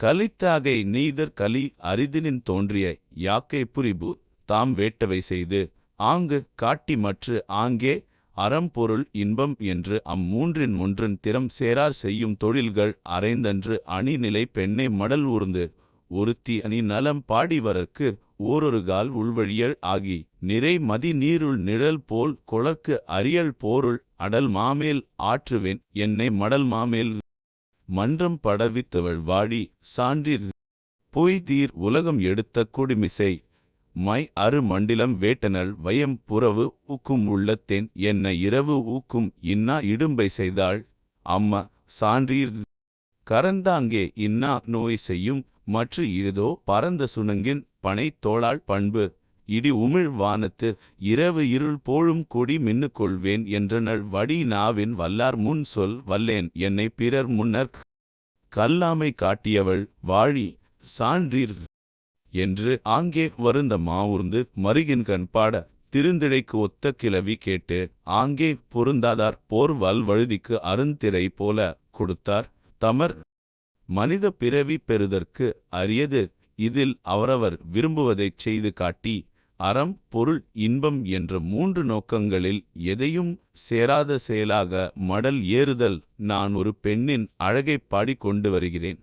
கலித்தாகை neither கலி அரிதினின் தோன்றிய யாக்கை புரிபு தாம் வேட்டவை செய்து ஆங்கு காட்டி மற்று ஆங்கே அறம்பொருள் இன்பம் என்று அம்மூன்றின் ஒன்றன் திறம் சேரார் செய்யும் தொழில்கள் அரைந்தன்று அணிநிலை பெண்ணை மடல் ஊர்ந்து ஒருத்தி அணி நலம் பாடிவரற்கு ஓரொரு கால் உள்வழியல் ஆகி நிறை மதி நீருள் நிழல் போல் கொளர்க்கு அரியல் போருள் அடல் மாமேல் ஆற்றுவேன் என்னை மடல் மாமேல் மன்றம் படவித்தவள் வாழி சான்றீர். பொய்தீர் உலகம் எடுத்த குடிமிசை. மை அரு மண்டிலம் வேட்டனள் வயம் புறவு ஊக்கும் உள்ளத்தேன். என்ன இரவு ஊக்கும் இன்னா இடும்பை செய்தாள். அம்மா சான்றீர். கரந்தாங்கே இன்னா நோய் செய்யும். மற்ற ஏதோ பரந்த சுணங்கின் பனை தோளாள் பண்பு. இடி உமிழ் வானத்து இரவு இருள் போழும் கொடி மின்னு கொள்வேன் என்றனள் வடி நாவின் வல்லார் முன் சொல் வல்லேன் என்னை பிறர் முன்னர் கல்லாமை காட்டியவள் வாழி சான்றீர் என்று ஆங்கே வருந்த மாவுர்ந்து மருகின்கண் பாட திருந்திழைக்கு ஒத்த கிளவி கேட்டு ஆங்கே பொருந்தாதார் போர் வல்வழுதிக்கு அருந்திரை போல கொடுத்தார். தமர் மனித பிறவி பெறுதற்கு அரியது இதில் அவரவர் விரும்புவதைச் செய்து காட்டி அறம் பொருள் இன்பம் என்ற மூன்று நோக்கங்களில் எதையும் சேராத செயலாக மடல் ஏறுதல் நான் ஒரு பெண்ணின் அழகைப் பாடிக்கொண்டு வருகிறேன்.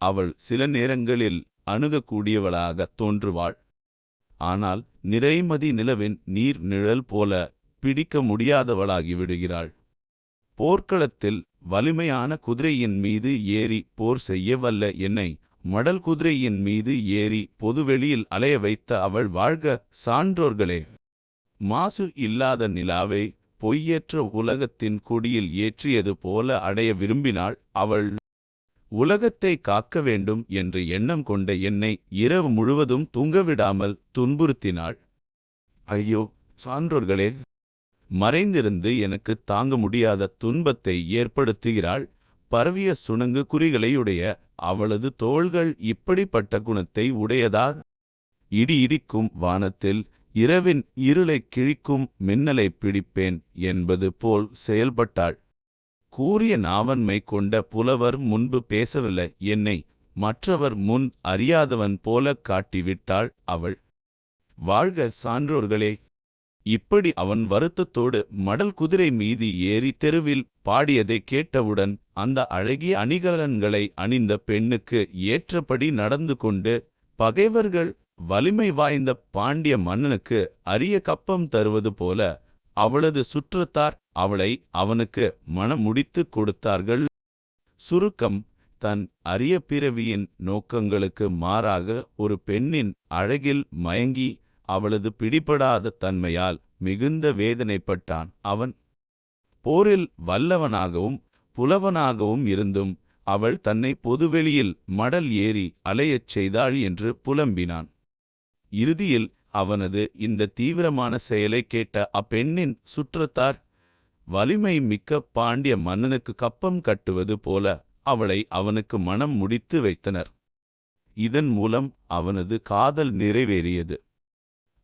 அவள் சில நேரங்களில் அணுகக்கூடியவளாகத் தோன்றுவாள். ஆனால் நிறைமதி நிலவின் நீர் நிழல் போல பிடிக்க முடியாதவளாகி விடுகிறாள். போர்க்களத்தில் வலிமையான குதிரையின் மீது ஏறி போர் செய்ய வல்ல என்னை மடல் குதிரையின் மீது ஏறி பொதுவெளியில் அலைய வைத்த அவள் வாழ்க சான்றோர்களே! மாசு இல்லாத நிலாவை பொய்யற்ற உலகத்தின் கொடியில் ஏற்றியது போல அடைய விரும்பினாள் அவள். உலகத்தை காக்க வேண்டும் என்று எண்ணம் கொண்ட என்னை இரவு முழுவதும் தூங்கவிடாமல் துன்புறுத்தினாள். ஐயோ சான்றோர்களே! மறைந்திருந்து எனக்கு தாங்க முடியாத துன்பத்தை ஏற்படுத்துகிறாள். பரவிய சுணங்கு குறிகளையுடைய அவளது தோள்கள் இப்படிப்பட்ட குணத்தை உடையதா? இடி இடிக்கும் வானத்தில் இரவின் இருளைக் கிழிக்கும் மின்னலைப் பிடிப்பேன் என்பது போல் செயல்பட்டாள். கூறிய நாவன்மை கொண்ட புலவர் முன்பு பேசவில்லை. என்னை மற்றவர் முன் அறியாதவன் போலக் காட்டிவிட்டாள் அவள். வாழ்க சான்றோர்களே! இப்படி அவன் வருத்தத்தோடு மடல் குதிரை மீது ஏறி தெருவில் பாடியதைக் கேட்டவுடன் அந்த அழகிய அணிகலன்களை அணிந்த பெண்ணுக்கு ஏற்றபடி நடந்து கொண்டு பகைவர்கள் வலிமை வாய்ந்த பாண்டிய மன்னனுக்கு அரிய கப்பம் தருவது போல அவளது சுற்றத்தார் அவளை அவனுக்கு மணமுடித்து கொடுத்தார்கள். சுருக்கம் தன் அரிய பிறவியின் நோக்கங்களுக்கு மாறாக ஒரு பெண்ணின் அழகில் மயங்கி அவளது பிடிபடாத தன்மையால் மிகுந்த வேதனைப்பட்டான். அவன் போரில் வல்லவனாகவும் புலவனாகவும் இருந்தும் அவள் தன்னை பொதுவெளியில் மடல் ஏறி அலையச் செய்தாள் என்று புலம்பினான். இறுதியில் அவனது இந்த தீவிரமான செயலை கேட்ட அப்பெண்ணின் சுற்றத்தார் வலிமை மிக்க பாண்டிய மன்னனுக்கு கப்பம் கட்டுவது போல அவளை அவனுக்கு மனம் முடித்து வைத்தனர். இதன் மூலம் அவனது காதல் நிறைவேறியது.